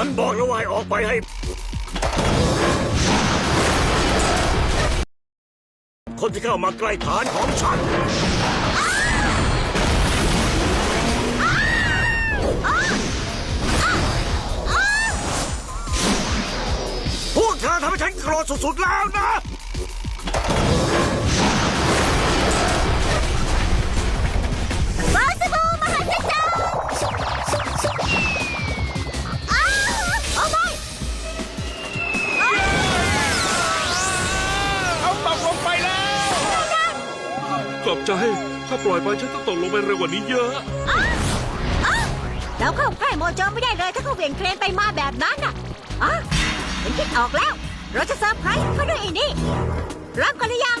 ฉันบอกแล้วว่าออกไปให้ คนที่เข้ามาใกล้ฐานของฉัน พวกเธอทำให้ฉันโกรธสุดๆแล้วนะ ขอบใจ ถ้าปล่อยไปฉันต้องตกลงไปเร็วกว่านี้เยอะ เราเข้าใกล้โมโจไม่ได้เลยถ้าเขาเหวี่ยงเครนไปมาแบบนั้นน่ะอ๋อฉันคิดออกแล้ว เราจะเซอร์ไพรส์เขาด้วยไอ้นี่รับกันหรือยัง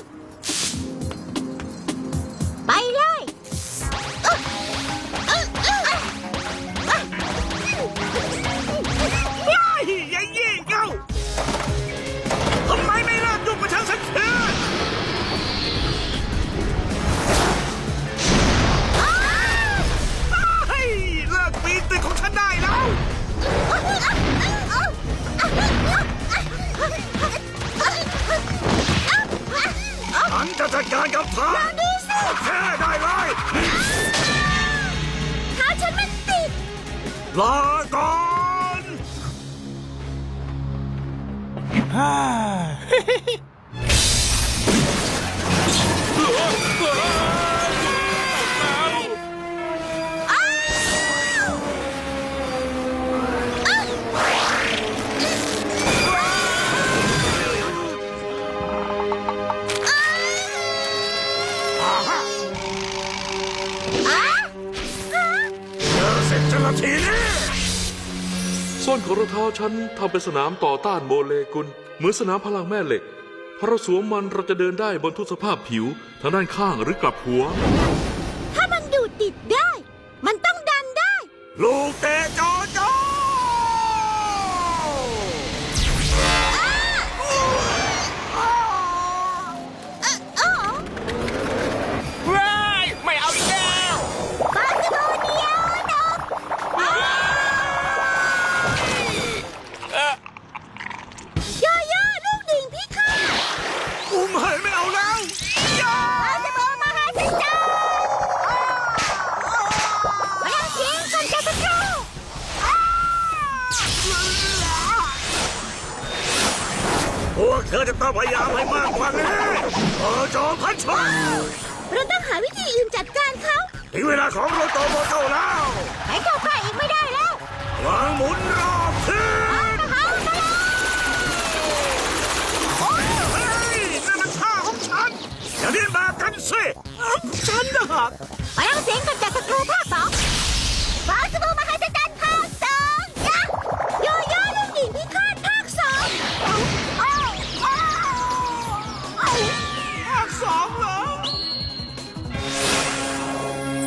ฉันจะจัดการกับเธอโอเคได้เลยขาฉันมันติดลาก่อน นละทีนี้ส้นของรองเท้าฉันทำเป็นสนามต่อต้านโมเลกุล เหมือนสนามพลังแม่เหล็กพอเราสวมมันเราจะเดินได้บนทุกสภาพผิวทางด้านข้างหรือกลับหัว ถ้ามันดูดติดได้ มันต้องดันได้ ลูกเตะจอจอ เฮ้ยไม่เอาแล้วย่าบาสบูมหาสัจจรรย์พลังเสียงคนจะเป็นครูพวกเธอจะต้องพยายามให้มากกว่านี้เออจอพันชนเราต้องหาวิธีอื่นจัดการเขาถึงเวลาของโรโตโมโตแล้ว ไปเข้าใกล้อีกไม่ได้แล้วว นั่นมันท่